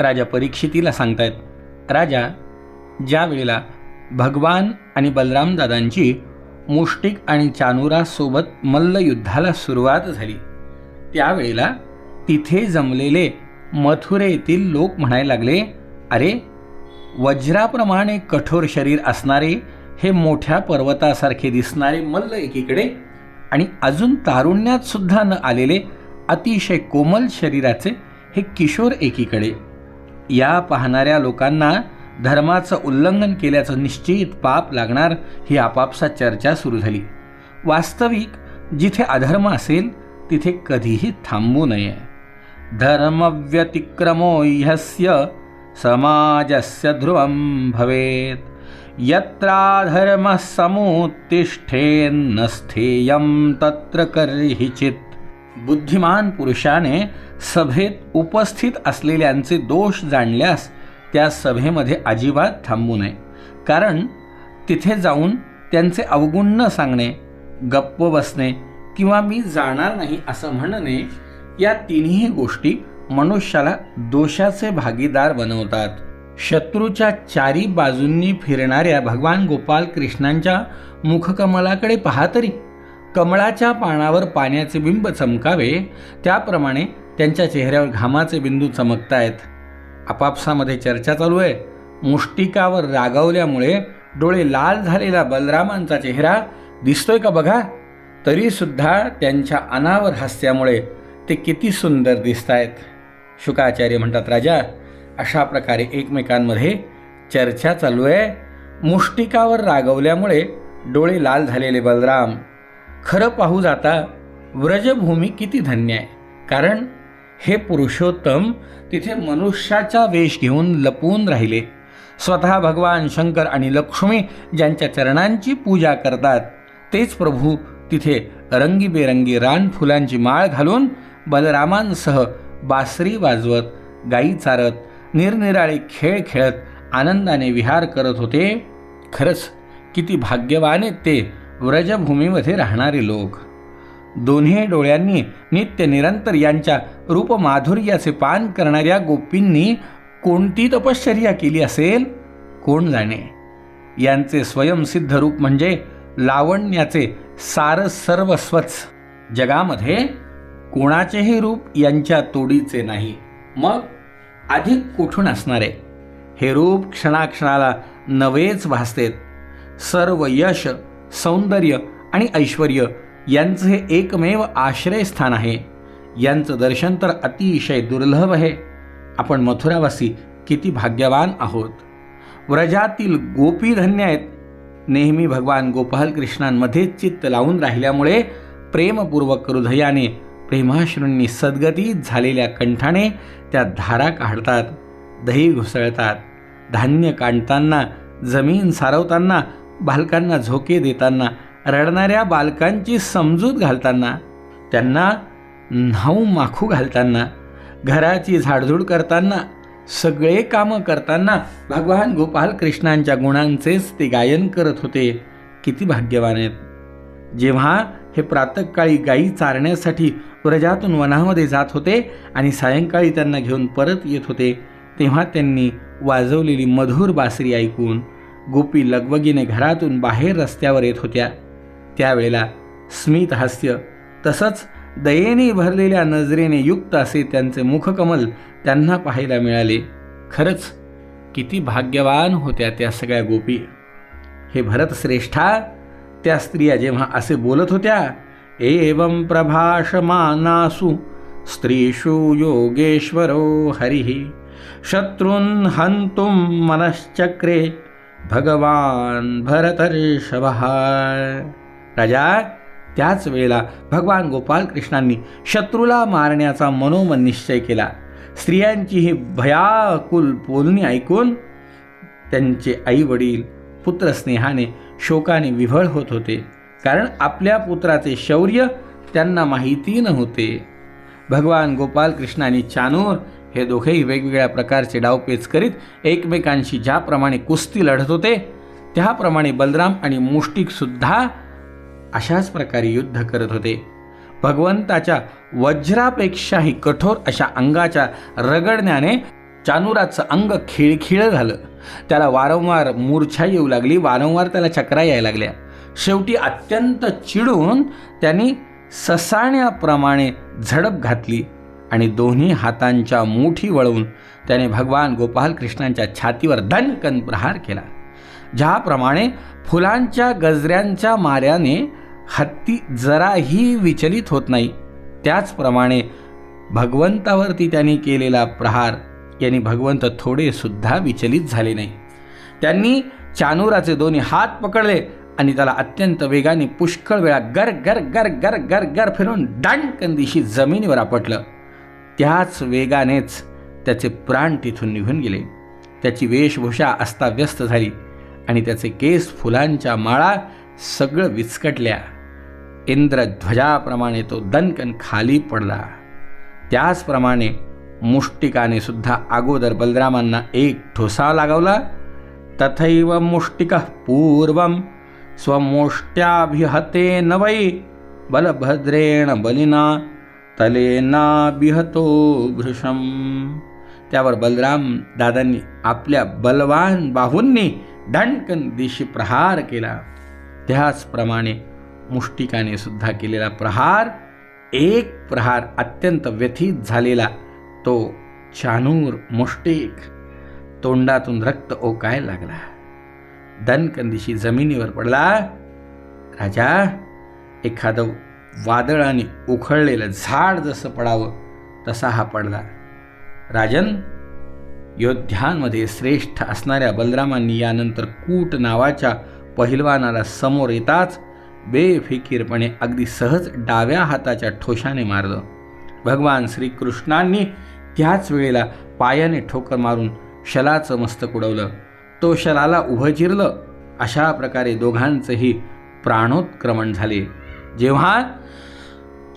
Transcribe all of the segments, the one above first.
राजा परीक्षितीला सांगतायत राजा ज्या वेळेला भगवान आणि बलरामदादांची मुष्टिक आणि चानुरासोबत मल्लयुद्धाला सुरुवात झाली त्यावेळेला तिथे जमलेले मथुरेतील लोक म्हणायला लागले अरे वज्राप्रमाणे कठोर शरीर असणारे हे मोठ्या पर्वतासारखे दिसणारे मल्ल एकीकडे आणि अजून तारुण्यात सुद्धा न आलेले अतिशय कोमल शरीराचे हे किशोर एकीकडे या पाहणाऱ्या लोकांना धर्माचं उल्लंघन केल्याचं निश्चित पाप लागणार ही आपापसात चर्चा सुरू झाली. वास्तविक जिथे अधर्म असेल तिथे कधीही थांबू नये. धर्मव्यतिक्रमो ह्यस्य समाजस्य ध्रुवं भवेत्. यत्राधर्मः समुत्तिष्ठेन्न स्थेयं तत्र कर्हिचित्. बुद्धिमान पुरुषाने सभेत उपस्थित असलेल्यांचे दोष जाणल्यास त्या सभेमध्ये अजिबात थांबू नये. कारण तिथे जाऊन त्यांचे अवगुण न सांगणे गप्प बसणे किंवा मी जाणार नाही असं म्हणणे या तिन्ही गोष्टी मनुष्याला दोषाचे भागीदार बनवतात. शत्रूच्या चारी बाजूंनी फिरणाऱ्या भगवान गोपाल कृष्णांच्या मुखकमलाकडे पहा तरी. कमळाच्या पानावर पाण्याचे बिंब चमकावे त्याप्रमाणे त्यांच्या चेहऱ्यावर घामाचे बिंदू चमकतायत. आपापसामध्ये चर्चा चालू आहे. मुष्टिकावर रागावल्यामुळे डोळे लाल झालेला बलरामांचा चेहरा दिसतोय का बघा? तरीसुद्धा त्यांच्या अनावर हास्यामुळे ते किती सुंदर दिसत आहेत शुकाचार्य म्हणतात राजा अशा प्रकारे एकमेकांमध्ये चर्चा चालू आहे. मुष्टिकावर रागवल्यामुळे डोळे लाल झालेले बलराम खरं पाहू जाता व्रजभूमी किती धन्य आहे. कारण हे पुरुषोत्तम तिथे मनुष्याचा वेश घेऊन लपवून राहिले. स्वतः भगवान शंकर आणि लक्ष्मी ज्यांच्या चरणांची पूजा करतात तेच प्रभू तिथे रंगीबेरंगी रान फुलांची माळ घालून बलरामांसह बासरी वाजवत गाई चारत निरनिराळे खेळ खेळत आनंदाने विहार करत होते. खरंच किती भाग्यवान आहेत ते व्रजभूमीमध्ये राहणारे लोक. दोन्ही डोळ्यांनी नित्य निरंतर यांच्या रूपमाधुर्याचे पान करणाऱ्या गोपींनी कोणती तपश्चर्या केली असेल? कोण जाणे? यांचे स्वयंसिद्ध रूप म्हणजे लावण्याचे सार सर्वस्वच जगामध्ये कोणाचेही रूप यांच्या तोडीचे नाही. मग अधिक कुठून असणारे? हे रूप क्षणाक्षणाला नवेच भासतेत. सर्व यश सौंदर्य आणि ऐश्वर यांचं हे एकमेव आश्रयस्थान आहे. यांचं दर्शन तर अतिशय दुर्लभ आहे. आपण मथुरावासी किती भाग्यवान आहोत. व्रजातील गोपी धन्य आहेत. नेहमी भगवान गोपाल कृष्णांमध्ये चित्त लावून राहिल्यामुळे प्रेमपूर्वक हृदयाने प्रेमाश्रूंनी सद्गतीत झालेल्या कंठाने त्या धारा काढतात दही घुसळतात धान्य काढताना जमीन सारवताना बालकांना झोके देताना रडणाऱ्या बालकांची समजूत घालताना त्यांना न्हाऊ माखू घालताना घराची झाडझूड करताना सगळे कामं करताना भगवान गोपाल कृष्णांच्या गुणांचेच ते गायन करत होते. किती भाग्यवान आहेत. जेव्हा हे प्रातकाळी गायी चारण्यासाठी व्रजातून वनामध्ये जात होते आणि सायंकाळी त्यांना घेऊन परत येत होते तेव्हा त्यांनी वाजवलेली मधुर बासरी ऐकून गोपी लगबगीने घरातून बाहेर रस्त्यावर येत होत्या. त्यावेळेला स्मित हास्य तसंच दयेने भरलेल्या नजरेने युक्त असे त्यांचे मुखकमल त्यांना पाहायला मिळाले. खरंच किती भाग्यवान होत्या त्या सगळ्या गोपी. हे भरतश्रेष्ठा त्या स्त्रिया जेव्हा असे बोलत होत्या एवं प्रभाषमानासु स्त्रीषु योगेश्वरो हरिः शत्रून् हन्तुं मनश्चक्रे भगवान भरतर्षभः. राजा त्याच वेळेला भगवान गोपालकृष्णांनी शत्रूला मारण्याचा मनोमन निश्चय केला. स्त्रियांची ही भयाकुल बोलणी ऐकून त्यांचे आई वडील पुत्रस्नेहाने शोकाने विव्हळ होत होते. कारण आपल्या पुत्राचे शौर्य त्यांना माहिती नव्हते. भगवान गोपालकृष्णाने चानूर हे दोघेही वेगवेगळ्या प्रकारचे डावपेच करीत एकमेकांशी ज्याप्रमाणे कुस्ती लढत होते त्याप्रमाणे बलराम आणि मुष्टिकसुद्धा अशाच प्रकारे युद्ध करत होते. भगवंताच्या वज्रापेक्षाही कठोर अशा अंगाच्या रगडण्याने चानुराचं अंग खिळखिळ झालं. त्याला वारंवार मूर्छा येऊ लागली वारंवार त्याला चक्रा यायला लागल्या. शेवटी अत्यंत चिडून त्यांनी ससाण्याप्रमाणे झडप घातली. आणि दोन्ही हातांच्या मुठी वळवून त्याने भगवान गोपालकृष्णांच्या छातीवर दणकन प्रहार केला. ज्याप्रमाणे फुलांच्या गजऱ्यांच्या माऱ्याने हत्ती जराही विचलित होत नाही त्याचप्रमाणे भगवंतावरती त्यांनी केलेला प्रहार यांनी भगवंत थोडेसुद्धा विचलित झाले नाही. त्यांनी चानुराचे दोन्ही हात पकडले आणि त्याला अत्यंत वेगाने पुष्कळ वेळा गर गर गर गर गर गर फिरून दांडकन दिशी जमिनीवर आपटलं. त्याच वेगानेच त्याचे प्राण तिथून निघून गेले. त्याची वेशभूषा अस्ताव्यस्त झाली आणि त्याचे केस फुलांच्या माळा सगळं विचकटल्या. इंद्रध्वजाप्रमाणे तो दणकन खाली पडला. त्याचप्रमाणे मुष्टिकाने सुद्धा अगोदर बलरामांना एक ठोसा लागवला. तथैव मुष्टिक पूर्वं स्वमोष्ट्याभिहते न वै बलभद्रेण बलिना तलेनाबिहतो भृशम त्यावर बलराम दादांनी आपल्या बलवान बाहूंनी दणकन दिशी प्रहार केला. त्याचप्रमाणे मुष्टिकाने सुद्धा केलेला प्रहार एक प्रहार अत्यंत व्यथित झालेला तो चानूर मुष्टिक. तोंडातून रक्त ओकाय लागला. दणकंदिशी जमिनीवर पडला. राजा एखादं वादळाने उखळलेलं झाड जसं पडावं तसा हा पडला राजन योद्ध्यांमध्ये श्रेष्ठ असणाऱ्या बलरामांनी यानंतर कूट नावाच्या पहिलवानाला समोर येताच बेफिकीरपणे अगदी सहज डाव्या हाताच्या ठोशाने मारलं. भगवान श्रीकृष्णांनी त्याच वेळेला पायाने ठोकर मारून शलाचं मस्तक उडवलं. तो शलाला उभं चिरलं. अशा प्रकारे दोघांचंही प्राणोत्क्रमण झाले. जेव्हा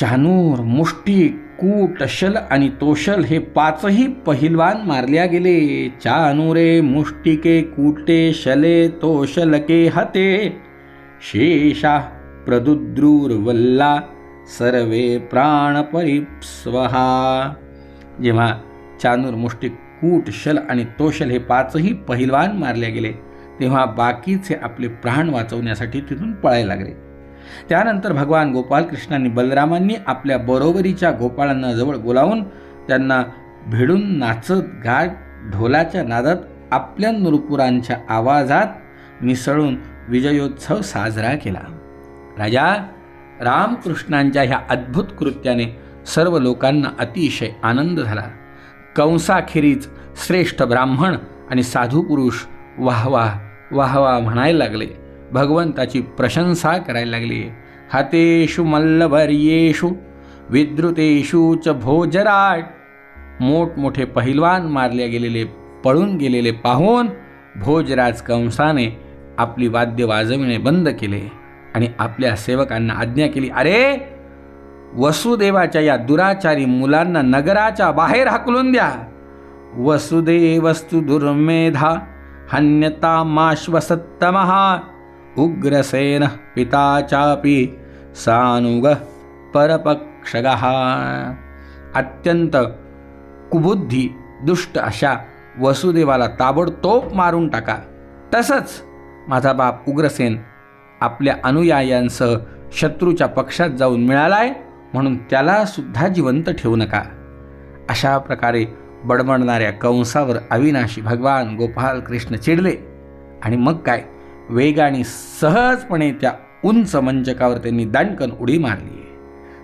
चानूर मुष्टी कूट शल आणि तोशल हे पाचही पहिलवान मारल्या गेले. चानुरे मुष्टिके कूटे शले तोशलके हते. शेषा प्रदुद्रूर्वल्ला सर्वे प्राणपरिस्वहा जेव्हा चानूर मुष्टिक कूट शल आणि तोशल हे पाचही पहिलवान मारले गेले तेव्हा बाकीचे आपले प्राण वाचवण्यासाठी तिथून पळायला लागले. त्यानंतर भगवान गोपालकृष्णांनी बलरामांनी आपल्या बरोबरीच्या गोपाळांना जवळ बोलावून त्यांना भिडून नाचत गात ढोलाच्या नादात आपल्या नुरपुरांच्या आवाजात मिसळून विजयोत्सव साजरा केला. राजा रामकृष्णांच्या ह्या अद्भुत कृत्याने सर्व लोकांना अतिशय आनंद झाला. कंसाखेरीज श्रेष्ठ ब्राह्मण आणि साधू पुरुष वाह वाह वाह वाह म्हणायला लागले. भगवंताची प्रशंसा करायला लागली. हातेषु मल्लवर्येषु विद्रुतेषु च भोजराट. मोठमोठे पहिलवान मारले गेलेले पळून गेलेले पाहून भोजराज कंसाने आपली वाद्य वाजविणे बंद केले आणि आपल्या सेवकांना आज्ञा केली अरे वसुदेवाच्या या दुराचारी मुलांना नगराच्या बाहेर हाकलून द्या. वसुदेवस्तु दुर्मेधा हन्यता माश्वसत्तमहा उग्रसेन पिता चापी सानुग परपक्षग। अत्यंत कुबुद्धी दुष्ट अशा वसुदेवाला ताबडतोब मारून टाका. तसंच माझा बाप उग्रसेन आपल्या अनुयायांसह शत्रूच्या पक्षात जाऊन मिळालाय म्हणून त्याला सुद्धा जिवंत ठेवू नका. अशा प्रकारे बडबडणाऱ्या कंसावर अविनाशी भगवान गोपाल कृष्ण चिडले. आणि मग काय? वेगाने सहजपणे त्या उंच मंचकावर त्यांनी दांडकन उडी मारली.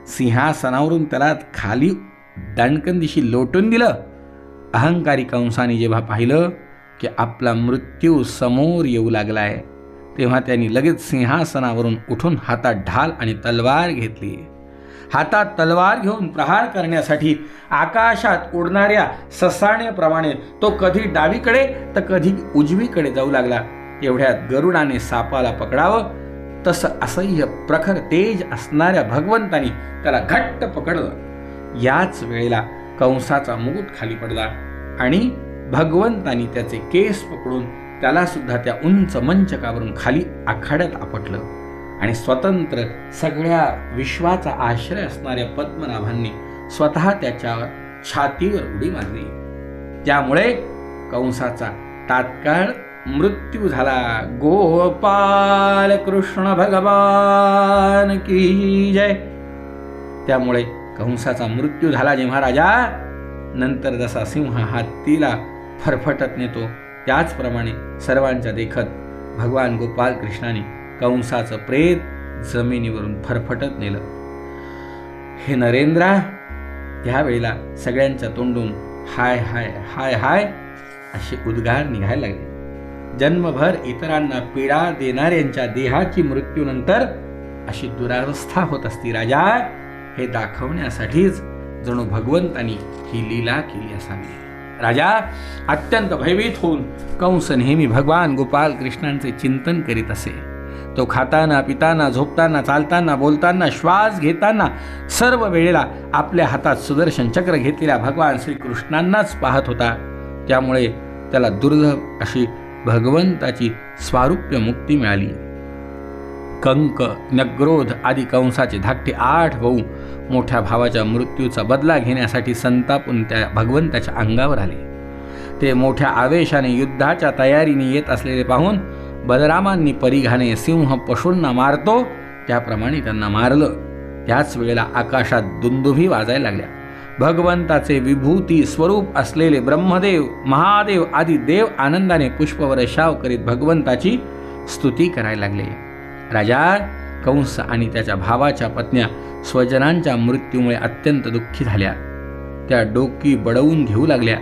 सिंहासनावरून त्याला खाली दांडकन दिशी लोटून दिलं. अहंकारी कंसाने जेव्हा पाहिलं की आपला मृत्यू समोर येऊ लागलाय तेव्हा त्यांनी लगेच सिंहासनावरून उठून हातात ढाल आणि तलवार घेतली. हातात तलवार घेऊन प्रहार करण्यासाठी आकाशात उडणाऱ्या ससाण्याप्रमाणे तो कधी डावीकडे तर कधी उजवीकडे जाऊ लागला. एवढ्यात गरुडाने सापाला पकडावं. तसं असह्य प्रखर तेज असणाऱ्या भगवंतानी त्याला घट्ट पकडलं. याच वेळेला कंसाचा मुकुट खाली पडला आणि भगवंतानी त्याचे केस पकडून त्याला सुद्धा त्या उंच मंचकावरून खाली आखाड्यात आपटलं आणि स्वतंत्र सगळ्या विश्वाचा आश्रय असणाऱ्या पद्मनाभांनी स्वतः त्याच्या छातीवर उडी मारली. त्यामुळे कंसाचा तात्काळ मृत्यू झाला. गोपाल कृष्ण भगवान की जय. त्यामुळे कंसाचा मृत्यू झाला जेव्हा राजा नंतर जसा सिंह हत्तीला फरफटत नेतो त्याचप्रमाणे सर्वांच्या देखत भगवान गोपाल कृष्णाने कंसाचं प्रेत जमिनीवरून फरफटत नेलं. हे नरेंद्रा त्यावेळेला सगळ्यांच्या तोंडून हाय हाय हाय हाय असे उद्गार निघायला लागले. जन्मभर इतरांना पीडा देणाऱ्यांच्या देहाची मृत्यूनंतर अशी दुरावस्था होत असती राजा. हे दाखवण्यासाठीच जणू भगवंतानी ही लीला केली असावी राजा अत्यंत भयभीत होऊन कंस नेहमी भगवान गोपाल कृष्णांचे चिंतन करीत असे. तो खाताना पिताना झोपताना चालताना बोलताना श्वास घेताना सर्व वेळेला आपल्या हातात सुदर्शन चक्र घेतलेल्या भगवान श्रीकृष्णांनाच पाहत होता. त्यामुळे त्याला दुर्लभ अशी भगवंताची स्वारूप्य मुक्ती मिळाली. कंक नग्रोध आदी कंसाचे धाकटे आठ भाऊ मोठ्या भावाच्या मृत्यूचा बदला घेण्यासाठी संतापून त्या भगवंताच्या अंगावर आले. ते मोठ्या आवेशाने युद्धाच्या तयारीने येत असलेले पाहून बलरामांनी परिघाने सिंह पशूंना मारतो त्याप्रमाणे त्यांना मारलं. त्याच वेळेला आकाशात दुंदुभी वाजायला लागल्या. भगवंताचे विभूती स्वरूप असलेले ब्रह्मदेव महादेव आदी देव आनंदाने पुष्पवर्षाव करीत भगवंताची स्तुती करायला लागले. राजा कंस आणि त्याच्या भावाच्या पत्न्या स्वजनांच्या मृत्यूमुळे अत्यंत दुःखी झाल्या. त्या डोकी बडवून घेऊ लागल्या.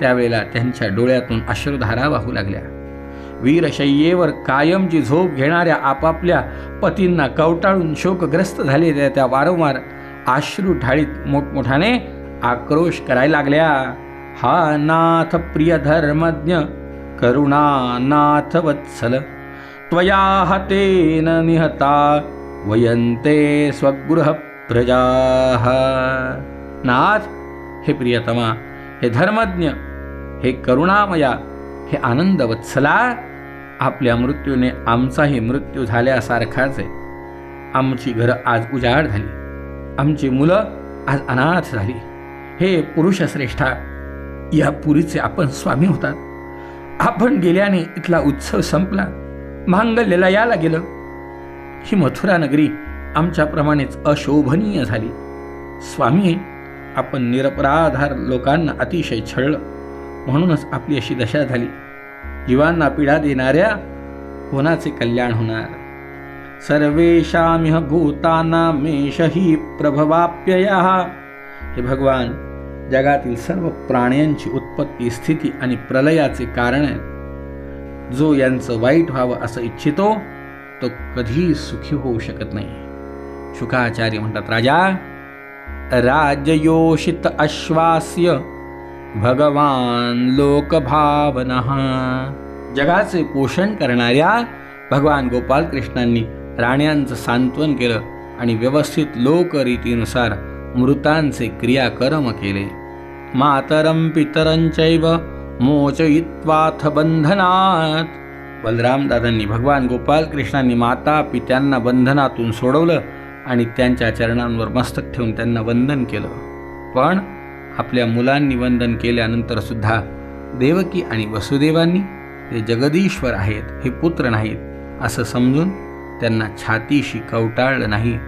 त्यावेळेला त्यांच्या डोळ्यातून अश्रुधारा वाहू लागल्या. वीरशय्येवर कायमची झोप घेणाऱ्या आपापल्या पतींना कवटाळून शोकग्रस्त झालेल्या त्या वारंवार आश्रू ढाळीत मोठमोठ्याने आक्रोश करायला लागल्या. हा नाथ प्रिय धर्मज्ञ करुणा नाथ वत्सल त्वया हतेन निहता वयंते स्वगृह प्रजा. नाथ हे प्रियतमा हे धर्मज्ञ हे करुणामया हे आनंद वत्सला आपल्या मृत्यूने आमचाही मृत्यू झाल्यासारखाच आहे. आमची घरं आज उजाड झाली. आमची मुलं आज अनाथ झाली. हे पुरुषश्रेष्ठा या पुरीचे आपण स्वामी होतात. आपण गेल्याने इथला उत्सव संपला. मांगल्यला याला गेलं. ही मथुरा नगरी आमच्याप्रमाणेच अशोभनीय झाली. स्वामी आपण निरपराधार लोकांना अतिशय छळलं. म्हणूनच आपली अशी दशा झाली. जीवांना पीडा देणाऱ्या कोणाचे कल्याण होणार? सर्वेशामिह भूतानामेश ही प्रभवाप्यय. हे भगवान जगातील सर्व प्राण्यांची उत्पत्ती स्थिती आणि प्रलयाचे कारण आहे जो यांचं वाईट व्हावं असं इच्छितो तो कधी सुखी होऊ शकत नाही. शुकाचार्य म्हणतात राजा राजयोषित अश्वास्य भगवान लोकभावना. जगाचे पोषण करणाऱ्या भगवान गोपाल कृष्णांनी राण्यांचं सांत्वन केलं आणि व्यवस्थित लोकरीतीनुसार मृतांचे क्रियाकर्म केले. मातरं पितरंचैव मोचयित्वाथ बंधनात. बलराम दादांनी भगवान गोपाल कृष्णांनी माता पित्यांना बंधनातून सोडवलं आणि त्यांच्या चरणांवर मस्तक ठेवून त्यांना वंदन केलं. पण आपल्या मुलांनी वंदन केल्यानंतर सुद्धा देवकी आणि वसुदेवांनी ते जगदीश्वर आहेत हे पुत्र नाहीत असं समजून त्यांना छातीशी कवटाळलं नाही.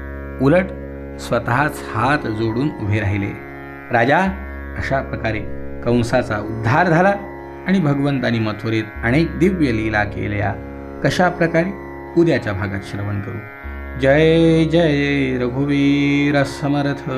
उलट स्वतःच हात जोडून उभे राहिले. राजा अशा प्रकारे कंसाचा उद्धार झाला आणि भगवंतानी मथुरेत अनेक दिव्य लीला केल्या. कशा प्रकारे? उद्याच्या भागात श्रवण करू. जय जय रघुवीर समर्थ.